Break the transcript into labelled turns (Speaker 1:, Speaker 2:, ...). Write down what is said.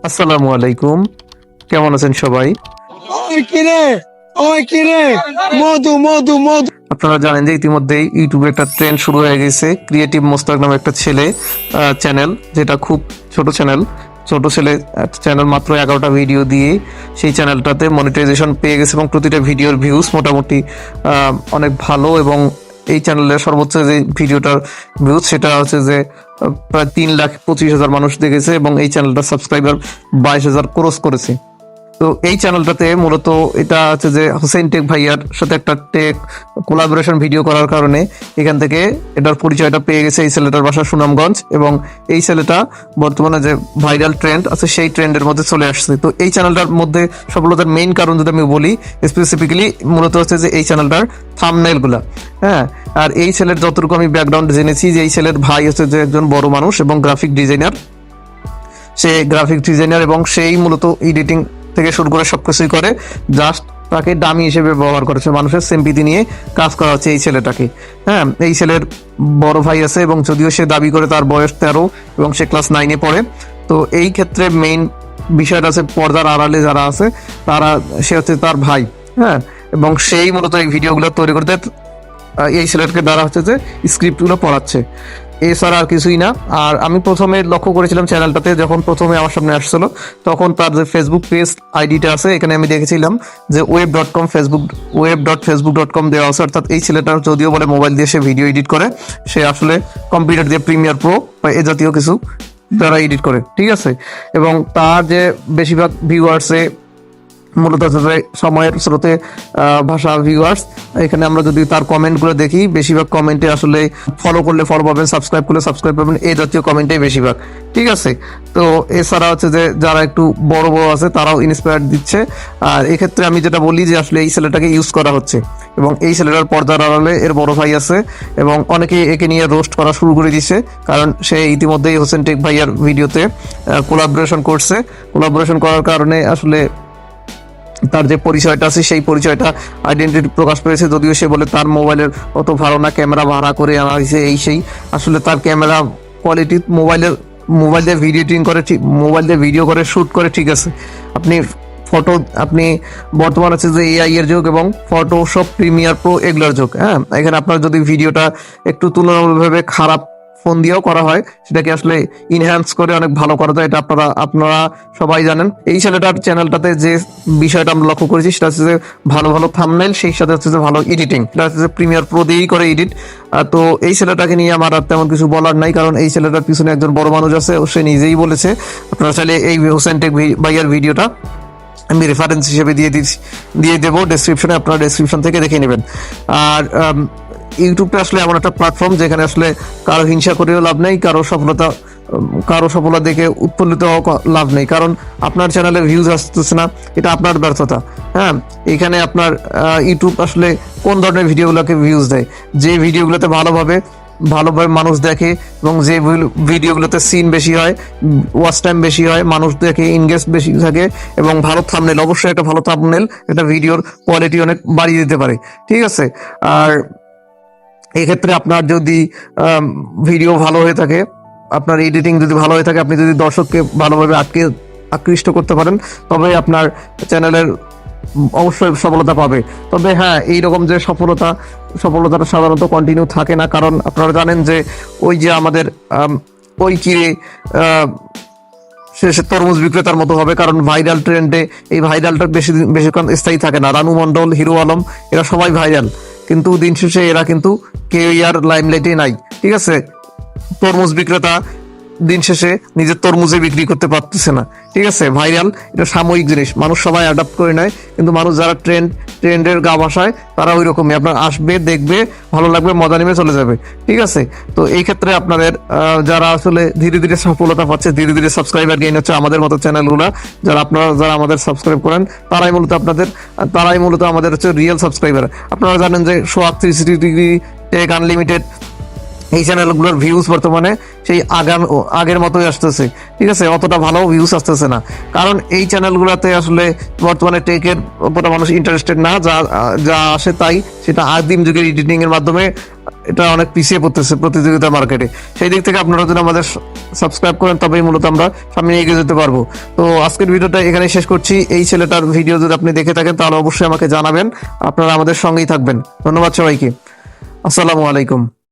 Speaker 1: আসসালামু আলাইকুম। কেমন আছেন সবাই?
Speaker 2: মধু মধু মধু।
Speaker 1: আপনারা জানেন যে ইতিমধ্যেই ইউটিউবে একটা ট্রেন্ড শুরু হয়ে গেছে। ক্রিয়েটিভ মোস্তাক নামে একটা ছেলে চ্যানেল যেটা খুব ছোট চ্যানেল ছোট ছেলে চ্যানেল মাত্র এগারোটা ভিডিও দিয়ে সেই চ্যানেলটাতে মনিটাইজেশন পেয়ে গেছে এবং প্রতিটা ভিডিওর ভিউজ মোটামুটি আহ, অনেক ভালো এবং এই চ্যানেলের সর্বোচ্চ যে ভিডিওটার ভিউজ সেটা হচ্ছে যে প্রায় তিন লাখ পঁচিশ হাজার মানুষ দেখেছে এবং এই চ্যানেলটার সাবস্ক্রাইবার বাইশ হাজার ক্রস করেছে। তো এই চ্যানেলটাতে মূলত এটা হচ্ছে যে হোসেন টেক ভাইয়ার সাথে একটা টেক কোলাবোরেশন ভিডিও করার কারণে এখান থেকে এটার পরিচয়টা পেয়ে গেছে এই ছেলেটার বাসা সুনামগঞ্জ এবং এই ছেলেটা বর্তমানে যে ভাইরাল ট্রেন্ড আছে সেই ট্রেন্ডের মধ্যে চলে আসছে। তো এই চ্যানেলটার মধ্যে সফলতার মেইন কারণ যদি আমি বলি স্পেসিফিক্যালি মূলত হচ্ছে যে এই চ্যানেলটার থামনেলগুলা হ্যাঁ আর এই ছেলের যতটুকু আমি ব্যাকগ্রাউন্ড জেনেছি যে এই ছেলের ভাই হচ্ছে যে একজন বড় মানুষ এবং গ্রাফিক ডিজাইনার সে গ্রাফিক ডিজাইনার এবং সেই মূলত এডিটিং থেকে শুরু করে সবকিছুই করে জাস্ট তাকে ডামি হিসেবে ব্যবহার করেছে। মানুষের সেম্পিতি নিয়ে কাজ করা হচ্ছে এই ছেলেটাকে। হ্যাঁ এই ছেলের বড় ভাই আছে এবং যদিও সে দাবি করে তার বয়স তেরো এবং সে ক্লাস নাইনে পড়ে, তো এই ক্ষেত্রে মেইন বিষয়টা আছে পর্দার আড়ালে যারা আছে, তারা, সে হচ্ছে তার ভাই। হ্যাঁ এবং সেই মূলত এই ভিডিওগুলো তৈরি করতে এই ছেলেটাকে দ্বারা হচ্ছে যে স্ক্রিপ্টগুলো পড়াচ্ছে। এছাড়া আর কিছুই না। আর আমি প্রথমে লক্ষ্য করেছিলাম চ্যানেলটাতে যখন প্রথমে আমার সামনে আসছিল, তখন তার যে ফেসবুক পেজ আইডিটা আছে, এখানে আমি দেখেছিলাম যে web dot com Facebook web dot Facebook dot com দেওয়া আছে। অর্থাৎ এই ছেলেটা যদিও বলে মোবাইল দিয়ে সে ভিডিও এডিট করে, সে আসলে কম্পিউটার দিয়ে প্রিমিয়ার প্রো বা এ জাতীয় কিছু দ্বারা এডিট করে। ঠিক আছে? এবং তার যে বেশিরভাগ ভিউয়ার্সে মূলত সময়ের স্রোতে ভাষা ভিউয়ার্স এখানে আমরা যদি তার কমেন্টগুলো দেখি, বেশিরভাগ কমেন্টে আসলে ফলো করলে ফলো পাবেন সাবস্ক্রাইব করলে সাবস্ক্রাইব পাবেন, এই জাতীয় কমেন্টেই বেশিরভাগ। ঠিক আছে? তো এছাড়া হচ্ছে যে যারা একটু বড় বড় আছে, তারাও ইন্সপায়ার দিচ্ছে। আর এক্ষেত্রে আমি যেটা বলি যে আসলে এই ছেলেটাকে ইউজ করা হচ্ছে। এবং এই ছেলেটার পর্দার আড়ালে এর বড় ভাই আছে এবং অনেকে একে নিয়ে রোস্ট করা শুরু করে দিচ্ছে। কারণ সে ইতিমধ্যেই হোসেন টেক ভাইয়ার ভিডিওতে কোলাবোরেশন করছে। কোলাবোরেশন করার কারণে আসলে তার যে পরিচয়টা আছে, সেই পরিচয়টা আইডেন্টিটি প্রকাশ পেয়েছে। যদিও সে বলে তার মোবাইলের অত ভালো না, ক্যামেরা ভাড়া করে আনা হয়েছে এই সেই। আসলে তার ক্যামেরা কোয়ালিটি মোবাইলের, মোবাইল দিয়ে ভিডিও এডিটিং করে ঠিক, মোবাইল দিয়ে ভিডিও করে শ্যুট করে ঠিক আছে। আপনি ফটো আপনি বর্তমান আছে যে এআই এর যুগ এবং ফটোশপ প্রিমিয়ার প্রো এগুলোর যুগ হ্যাঁ? এখানে আপনার যদি ভিডিওটা একটু তুলনামূলকভাবে খারাপ ফোন দিয়েও করা হয়। সেটাকে আসলে ইনহ্যান্স করে অনেক ভালো করা যায়, এটা আপনারা আপনারা সবাই জানেন। এই ছেলেটার চ্যানেলটাতে যে বিষয়টা আমরা লক্ষ্য করেছি, সেটা হচ্ছে যে ভালো ভালো থামনেল সেই সাথে হচ্ছে যে ভালো এডিটিং সেটা হচ্ছে যে প্রিমিয়ার প্রো দিয়েই করে এডিট তো এই ছেলেটাকে নিয়ে আমার আর তেমন কিছু বলার নাই, কারণ এই ছেলেটার পিছনে একজন বড় মানুষ আছে, ও সে নিজেই বলেছে। আপনারা চাইলে এই হোসেন টেক ভাইয়ার ভিডিওটা আমি রেফারেন্স হিসেবে দিয়ে দিয়ে দেবো। ডেসক্রিপশনে আপনারা ডেসক্রিপশন থেকে দেখে নেবেন। আর ইউটিউবটা আসলে এমন একটা প্ল্যাটফর্ম যেখানে আসলে কারও হিংসা করেও লাভ নেই, কারও সফলতা কারও সফলতা দেখে উৎফুল্লিত হওয়া লাভ নেই। কারণ আপনার চ্যানেলে ভিউজ আসতেছে না, এটা আপনার ব্যর্থতা। হ্যাঁ এখানে আপনার ইউটিউব আসলে কোন ধরনের ভিডিওগুলোকে ভিউজ দেয়? যে ভিডিওগুলোতে ভালোভাবে ভালোভাবে মানুষ দেখে এবং যে ভিডিওগুলোতে সিন বেশি হয় ওয়াচ টাইম বেশি হয়, মানুষ দেখে ইনগেজ বেশি থাকে এবং ভালো থামনেল অবশ্যই একটা ভালো থামনেল একটা ভিডিওর কোয়ালিটি অনেক বাড়িয়ে দিতে পারে। ঠিক আছে? আর এক্ষেত্রে আপনার যদি ভিডিও ভালো হয়ে থাকে, আপনার এডিটিং যদি ভালো হয়ে থাকে, আপনি যদি দর্শককে ভালোভাবে আটকে, আকৃষ্ট করতে পারেন, তবে আপনার চ্যানেলের অবশ্যই সফলতা পাবে। তবে হ্যাঁ এইরকম যে সফলতা, সফলতাটা সাধারণত কন্টিনিউ থাকে না, কারণ আপনারা জানেন যে ওই যে আমাদের ওই সে সে তরমুজ বিক্রেতার মতো হবে, কারণ ভাইরাল ট্রেন্ডে এই ভাইরালটা বেশি, বেশিক্ষণ স্থায়ী থাকে না। রানু মণ্ডল, হিরো আলম, এরা সবাই ভাইরাল কিন্তু দিন শেষে এরা কিন্তু কেউ আর লাইমলাইটে নাই, ঠিক আছে? তরমুজ বিক্রেতা দিন শেষে নিজের তরমুজে বিক্রি করতে পারতেছে না, ঠিক আছে? ভাইরাল, এটা সাময়িক জিনিস। মানুষ সবাই অ্যাডাপ্ট করে নেয়, কিন্তু মানুষ যারা ট্রেন্ড ট্রেন্ডের গা বাসায় তারা ওই রকমই আপনার আসবে, দেখবে, ভালো লাগবে, মজা নেমে চলে যাবে। ঠিক আছে? তো এই ক্ষেত্রে আপনাদের যারা আসলে ধীরে ধীরে সফলতা পাচ্ছে, ধীরে ধীরে সাবস্ক্রাইবার গেইন হচ্ছে আমাদের মতো চ্যানেলগুলো যারা আপনারা, যারা আমাদের সাবস্ক্রাইব করেন, তারাই মূলত আপনাদের, তারাই মূলত আমাদের হচ্ছে রিয়েল সাবস্ক্রাইবার আপনারা জানেন যে সোয়া three sixty degree tech unlimited এই চ্যানেলগুলোর ভিউজ বর্তমানে সেই আগাম আগের মতোই আসতেছে। ঠিক আছে? অতটা ভালো ভিউজ আসতেছে না। কারণ এই চ্যানেলগুলোতে আসলে বর্তমানে টেকের উপরে মানুষ ইন্টারেস্টেড না। যা যা আসে তাই সেটা আদিম যুগের এডিটিং এর মাধ্যমে এটা অনেক পিছিয়ে পড়তেছে প্রতিযোগিতা মার্কেটে সেই দিক থেকে আপনারা যদি আমাদের সাবস্ক্রাইব করেন, তবেই মূলত আমরা সামনে এগিয়ে যেতে পারব। তো আজকের ভিডিওটা এখানে শেষ করছি। এই ছেলেটার ভিডিও যদি আপনি দেখে থাকেন, তাহলে অবশ্যই আমাকে জানাবেন। আপনারা আমাদের সঙ্গেই থাকবেন। ধন্যবাদ সবাইকে। আসসালামু আলাইকুম।